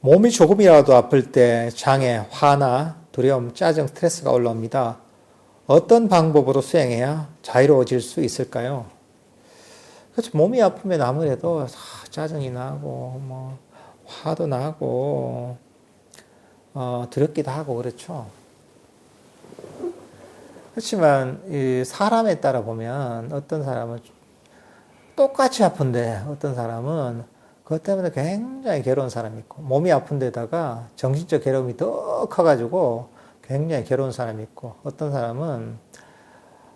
몸이 조금이라도 아플 때 장애, 화나 두려움, 짜증, 스트레스가 올라옵니다. 어떤 방법으로 수행해야 자유로워질 수 있을까요? 그렇죠. 몸이 아프면 아무래도 아, 짜증이 나고 뭐 화도 나고 어, 두렵기도 하고 그렇죠. 그렇지만 이 사람에 따라 보면 어떤 사람은 똑같이 아픈데 어떤 사람은 그것 때문에 굉장히 괴로운 사람이 있고 몸이 아픈 데다가 정신적 괴로움이 더 커가지고 굉장히 괴로운 사람이 있고 어떤 사람은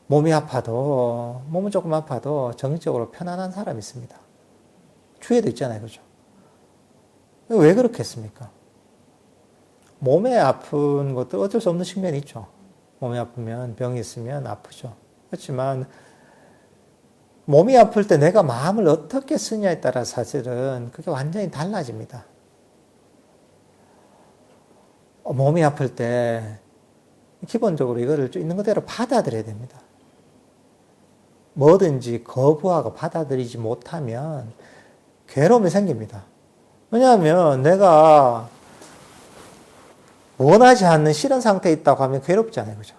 몸이 아파도 몸은 조금 아파도 정신적으로 편안한 사람이 있습니다. 주위에도 있잖아요, 그죠? 왜 그렇겠습니까? 몸에 아픈 것도 어쩔 수 없는 측면이 있죠. 몸이 아프면 병이 있으면 아프죠. 그렇지만 몸이 아플 때 내가 마음을 어떻게 쓰냐에 따라 사실은 그게 완전히 달라집니다. 어, 몸이 아플 때 기본적으로 이거를 좀 있는 그대로 받아들여야 됩니다. 뭐든지 거부하고 받아들이지 못하면 괴로움이 생깁니다. 왜냐하면 내가 원하지 않는 싫은 상태에 있다고 하면 괴롭잖아요. 그죠?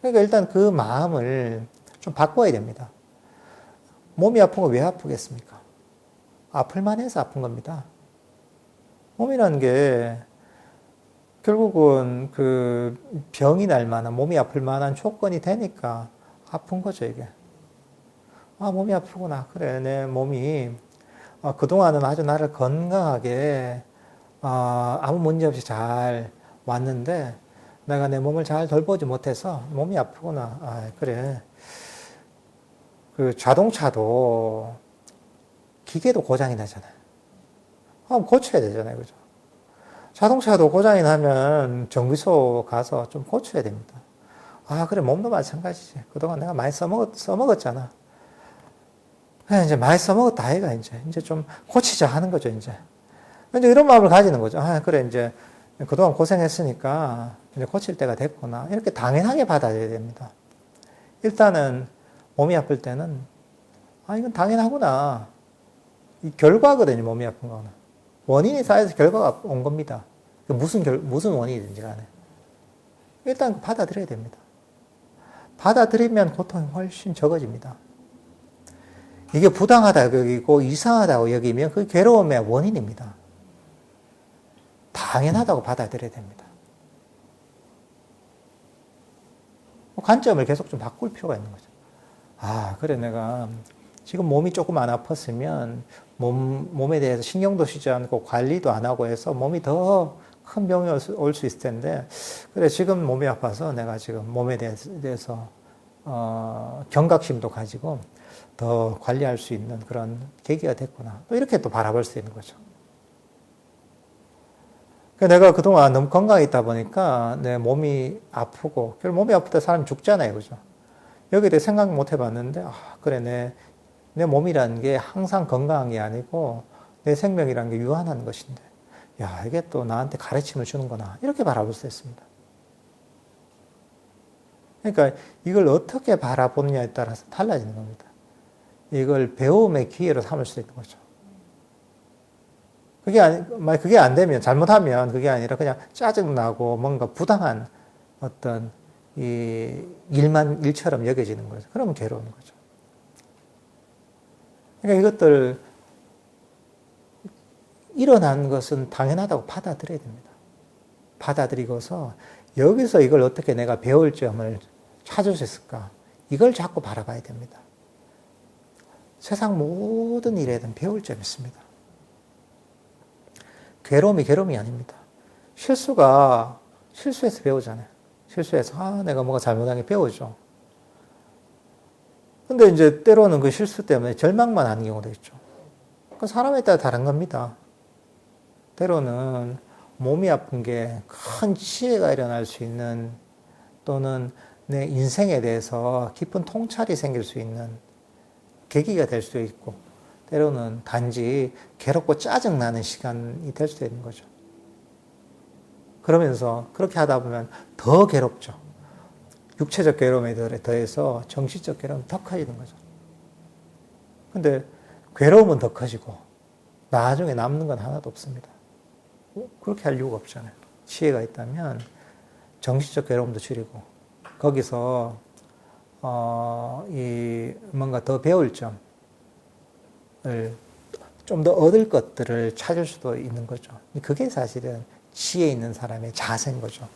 그러니까 일단 그 마음을 좀 바꿔야 됩니다. 몸이 아픈 거 왜 아프겠습니까? 아플만 해서 아픈 겁니다. 몸이라는 게 결국은 그 병이 날 만한, 몸이 아플 만한 조건이 되니까 아픈 거죠, 이게. 아, 몸이 아프구나. 그래, 내 몸이 어, 그동안은 아주 나를 건강하게 어, 아무 문제 없이 잘 왔는데 내가 내 몸을 잘 돌보지 못해서 몸이 아프구나. 아, 그래. 그 자동차도 기계도 고장이 나잖아요. 아, 고쳐야 되잖아요. 그죠? 자동차도 고장이 나면 정비소 가서 좀 고쳐야 됩니다. 아, 그래, 몸도 마찬가지지. 그동안 내가 많이 써먹었, 써먹었잖아. 그냥 이제 많이 써먹었다, 아이가, 이제. 이제 좀 고치자 하는 거죠, 이제. 이제 이런 마음을 가지는 거죠. 아, 그래, 이제 그동안 고생했으니까 이제 고칠 때가 됐구나. 이렇게 당연하게 받아들여야 됩니다. 일단은 몸이 아플 때는, 아, 이건 당연하구나. 이 결과거든요, 몸이 아픈 거는. 원인이 쌓여서 결과가 온 겁니다. 무슨 결, 무슨 원인이든지 간에. 일단 받아들여야 됩니다. 받아들이면 고통이 훨씬 적어집니다. 이게 부당하다 여기고 이상하다고 여기면 그 괴로움의 원인입니다. 당연하다고 받아들여야 됩니다. 관점을 계속 좀 바꿀 필요가 있는 거죠. 아, 그래, 내가 지금 몸이 조금 안 아팠으면 몸, 몸에 대해서 신경도 쓰지 않고 관리도 안 하고 해서 몸이 더 큰 병이 올수 있을 텐데, 그래, 지금 몸이 아파서 내가 지금 몸에 대해서, 어, 경각심도 가지고 더 관리할 수 있는 그런 계기가 됐구나. 또 이렇게 또 바라볼 수 있는 거죠. 내가 그동안 너무 건강해 있다 보니까 내 몸이 아프고, 몸이 때 사람이 죽잖아요. 그죠? 여기에 대해 생각 못 해봤는데, 아, 그래, 내, 내 몸이라는 게 항상 건강한 게 아니고, 내 생명이라는 게 유한한 것인데, 야, 이게 또 나한테 가르침을 주는구나. 이렇게 바라볼 수 있습니다. 그러니까 이걸 어떻게 바라보느냐에 따라서 달라지는 겁니다. 이걸 배움의 기회로 삼을 수 있는 거죠. 그게 아니, 만약 그게 안 되면, 잘못하면 그게 아니라 그냥 짜증나고 뭔가 부당한 어떤 이 일만 일처럼 여겨지는 거죠. 그러면 괴로운 거죠. 그러니까 이것들 일어난 것은 당연하다고 받아들여야 됩니다. 받아들이고서 여기서 이걸 어떻게 내가 배울 점을 찾을 수 있을까? 이걸 자꾸 바라봐야 됩니다. 세상 모든 일에는 배울 점이 있습니다. 괴로움이 괴로움이 아닙니다. 실수가 실수해서 배우잖아요. 실수해서 아 내가 뭐가 잘못한 게 배우죠. 근데 이제 때로는 그 실수 때문에 절망만 하는 경우도 있죠. 그 사람에 따라 다른 겁니다. 때로는 몸이 아픈 게 큰 치해가 일어날 수 있는 또는 내 인생에 대해서 깊은 통찰이 생길 수 있는 계기가 될 수도 있고 때로는 단지 괴롭고 짜증나는 시간이 될 수도 있는 거죠. 그러면서 그렇게 하다 보면 더 괴롭죠. 육체적 괴로움에 더해서 정신적 괴로움이 더 커지는 거죠. 근데 괴로움은 더 커지고 나중에 남는 건 하나도 없습니다. 어, 그렇게 할 이유가 없잖아요. 지혜가 있다면 정신적 괴로움도 줄이고 거기서 어, 이 뭔가 더 배울 점을 좀 더 얻을 것들을 찾을 수도 있는 거죠. 그게 사실은 지혜 있는 사람의 자세인 거죠.